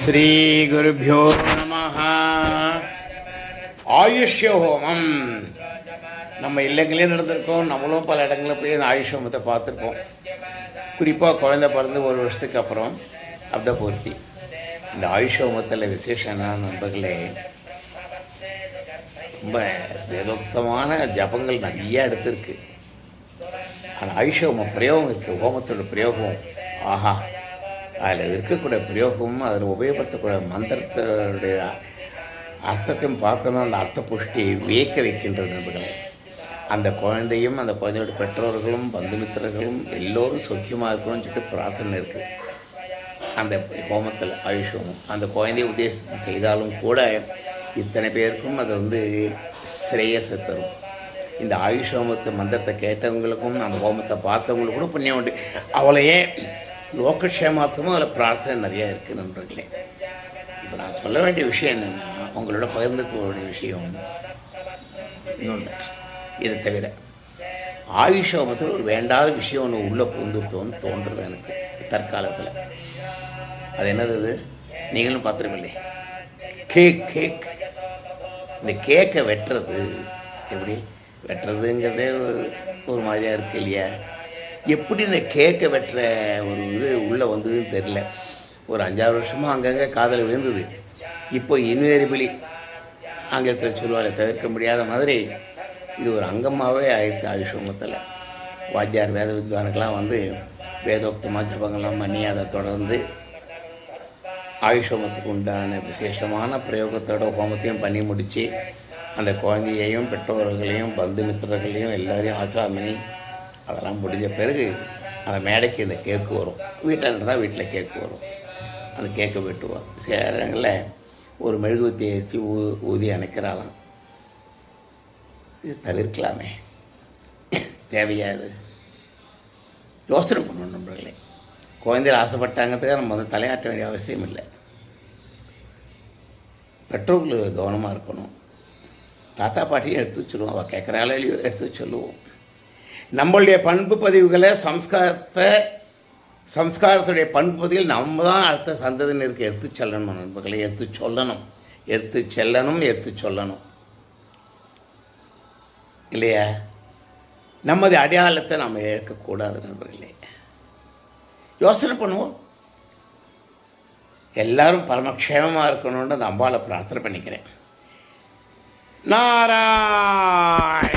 ஸ்ரீகுருभ्यो நம ஆயுஷ்ய ஹோமம் நம்ம இல்லங்களே நடந்திருக்கோம். நம்மளும் பல இடங்களில் போய் அந்த ஆயுஷ் ஹோமத்தை பார்த்துருப்போம். குறிப்பாக குழந்த பிறந்து ஒரு வருஷத்துக்கு அப்புறம் அப்த பூர்த்தி இந்த ஆயுஷ் ஹோமத்தில் விசேஷம் என்ன நண்பர்களே? ரொம்ப வேதோக்தமான ஜபங்கள் நிறைய எடுத்திருக்கு. அந்த ஆயுஷ ஹோம பிரயோகம் இருக்குது ஹோமத்தோட பிரயோகம். ஆஹா. அதில் இருக்கக்கூடிய பிரயோகமும் அதில் உபயோகப்படுத்தக்கூடிய மந்திரத்தினுடைய அர்த்தத்தையும் பார்த்தோன்னா அந்த அர்த்த புஷ்டியை வியக்க வைக்கின்றது நண்பர்களே. அந்த குழந்தையும் அந்த குழந்தையோட பெற்றோர்களும் பந்துமித்திரர்களும் எல்லோரும் சொக்கியமாக இருக்கணும்னு சொல்லிட்டு பிரார்த்தனை இருக்குது அந்த ஹோமத்தில் ஆயுஷ் ஹோமம் அந்த குழந்தைய உத்தேசத்தை செய்தாலும் கூட இத்தனை பேருக்கும் அது வந்து ஸ்ரேயஸை தரும். இந்த ஆயுஷ் ஹோமத்தை மந்திரத்தை கேட்டவங்களுக்கும் அந்த ஹோமத்தை பார்த்தவங்களுக்கும் கூட புண்ணியம் உண்டு. அவளையே லோகக்ஷேமார்த்தமும் அதில் பிரார்த்தனை நிறையா இருக்குது நண்பர்களே. இப்போ நான் சொல்ல வேண்டிய விஷயம் என்னென்னா உங்களோட பகிர்ந்துக்க வேண்டிய விஷயம் இன்னொன்று. இதை தவிர ஆயுஷ் ஹோமத்தில் ஒரு வேண்டாத விஷயம் ஒன்று உள்ளே புந்துருத்தோன்னு தோன்றுறது எனக்கு தற்காலத்தில். அது என்னது நீங்களும் பார்த்துருப்பில்லே கேக் கேக். இந்த கேக்கை வெட்டுறது எப்படி? வெட்டுறதுங்கிறதே ஒரு மாதிரியாக இருக்கு இல்லையா? எப்படி இந்த கேக்கை வெட்டுற ஒரு இது உள்ளே வந்ததுன்னு தெரில ஒரு அஞ்சாறு வருஷமாக அங்கங்கே காதல் விழுந்தது. இப்போ இன்வேரிபிளி ஆங்கிலத்தில் சொல்லுவாளே தவிர்க்க முடியாத மாதிரி இது ஒரு அங்கமாகவே ஆயிடுச்சு ஆயுஷோமத்தில் வாத்தியார் வேத வித்வானுக்கெல்லாம் வந்து வேதோக்தமாக ஜபங்கள்லாம் பண்ணி அதை தொடர்ந்து ஆயுஷோமத்துக்கு உண்டான விசேஷமான பிரயோகத்தோட ஹோமத்தையும் பண்ணி முடித்து அந்த குழந்தையையும் பெற்றோர்களையும் பந்து மித்திரர்களையும் எல்லாரையும் ஆசிராமணி அதெல்லாம் முடிஞ்ச பிறகு அந்த மேடைக்கு இந்த கேக்கு வரும். வீட்டில் இருந்தால் வீட்டில் கேக்கு வரும். அந்த கேக்கை வெட்டுவோம். சில இடங்களில் ஒரு மெழுகுவத்தி ஏற்றி ஊ ஊதி அணைக்கிறாளாம். இது தவிர்க்கலாமே. தேவையாது யோசனை பண்ணணும் நம்மளே குழந்தைகள் ஆசைப்பட்டாங்கிறதுக்காக நம்ம வந்து தலையாட்ட வேண்டிய அவசியம் இல்லை. பெற்றோர்கள் கவனமாக இருக்கணும். தாத்தா பாட்டியும் எடுத்து வச்சுருவோம். அவள் கேட்குறாலையோ எடுத்து சொல்லுவோம். நம்மளுடைய பண்பு பதிவுகளை சம்ஸ்காரத்தை சம்ஸ்காரத்துடைய பண்பு பதிவுகள் நம்ம தான் அடுத்த சந்ததியினருக்கு எடுத்து செல்லணும் நண்பர்களை எடுத்து சொல்லணும். எடுத்து செல்லணும் எடுத்து சொல்லணும். இல்லையா? நமது அடையாளத்தை நம்ம இழக்கக்கூடாது நண்பர்களே. யோசனை பண்ணுவோம். எல்லாரும் பரமக்ஷேமமாக இருக்கணும்னு அந்த அம்பாவை பிரார்த்தனை பண்ணிக்கிறேன். நாராயண